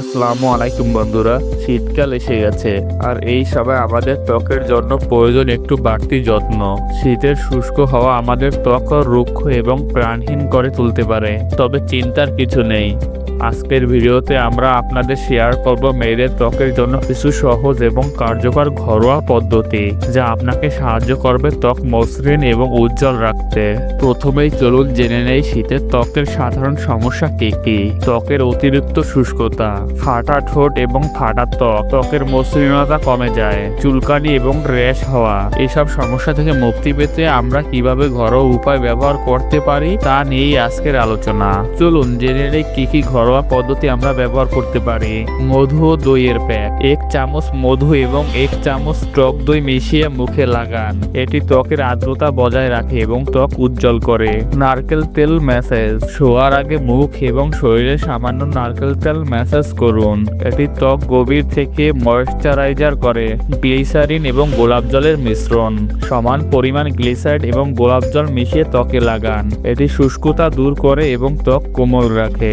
আসসালামু আলাইকুম বন্ধুরা, শীতকাল এসে গেছে। আর এই সময় আমাদের ত্বকের জন্য প্রয়োজন একটু বাড়তি যত্ন। শীতের শুষ্ক হওয়া আমাদের ত্বক রুক্ষ এবং প্রাণহীন করে তুলতে পারে, তবে চিন্তার কিছু নেই। আজকের ভিডিওতে আমরা আপনাদের শেয়ার করব মেয়েদের ত্বকের জন্য কিছু সহজ এবং কার্যকর ঘরোয়া পদ্ধতি, যা আপনাকে সাহায্য করবে ত্বক মসৃণ এবং উজ্জ্বল রাখতে। প্রথমেই চলুন জেনে নেই শীতের ত্বকের সাধারণ সমস্যা কি কি? ত্বকের অতিরিক্ত শুষ্কতা, ফাটা ঠোঁট এবং ফাটা ত্বক, ত্বকের মসৃণতা কমে যায়, চুলকানি এবং র্যাশ হওয়া। এসব সমস্যা থেকে মুক্তি পেতে আমরা কীভাবে ঘরোয়া উপায় ব্যবহার করতে পারি তা নিয়েই আজকের আলোচনা। চলুন জেনে নেই কি কি ঘরোয়া পদ্ধতি আমরা ব্যবহার করতে পারি। মধু ও দইয়ের প্যাক। এক চামচ মধু এবং এক চামচ টক দই মিশিয়ে মুখে লাগান। এটি ত্বকের আর্দ্রতা বজায় রাখে এবং ত্বক উজ্জ্বল করে। নারকেল তেল ম্যাসেজ। শোয়ার আগে মুখ এবং শরীরে সামান্য নারকেল তেল ম্যাসেজ করুন। এটি ত্বক গভীর থেকে ময়েশ্চারাইজার করে। গ্লিসারিন এবং গোলাপ জলের মিশ্রণ। সমান পরিমাণ গ্লিসাইড এবং গোলাপ জল মিশিয়ে ত্বকে লাগান। এটি শুষ্কতা দূর করে এবং ত্বক কোমল রাখে।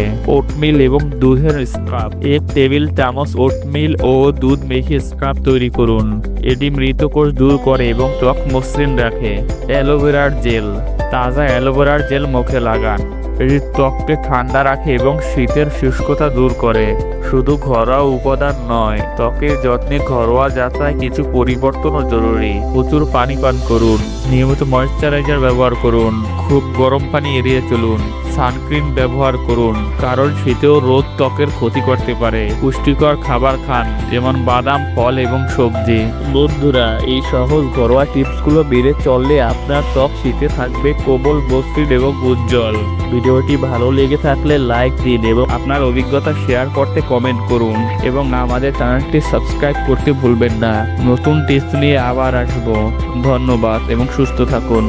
ওটমিল এবং দুধের স্ক্রাব এক টেবিল চামচ ওটমিল ও দুধ মিশিয়ে স্ক্রাব তৈরি করুন। এটি মৃত কোষ দূর করে এবং ত্বক মসৃণ রাখে। অ্যালোভেরার জেল। তাজা অ্যালোভেরার জেল মুখে লাগান। এটি ত্বককে ঠান্ডা রাখে এবং শীতের শুষ্কতা দূর করে। শুধু ঘরোয়া উপাদান নয়, ত্বকের যত্নে ঘরোয়া যাত্রায় কিছু পরিবর্তনও জরুরি। প্রচুর পানি পান করুন। নিয়মিত ময়েশ্চারাইজার ব্যবহার করুন। খুব গরম পানি এড়িয়ে চলুন। সানস্ক্রিন ব্যবহার করুন, কারণ শীতেও রোদ ত্বকের ক্ষতি করতে পারে। পুষ্টিকর খাবার খান, যেমন বাদাম, ফল এবং সবজি। বন্ধুরা, এই সহজ ঘরোয়া টিপসগুলো বেড়ে চললে আপনার ত্বক শীতে থাকবে কোমল, মসৃণ এবং উজ্জ্বল। ভিডিওটি ভালো লেগে থাকলে লাইক দিন এবং আপনার অভিজ্ঞতা শেয়ার করতে কমেন্ট করুন এবং আমাদের চ্যানেলটি সাবস্ক্রাইব করতে ভুলবেন না। নতুন টিপস নিয়ে আবার আসব। ধন্যবাদ এবং সুস্থ থাকুন।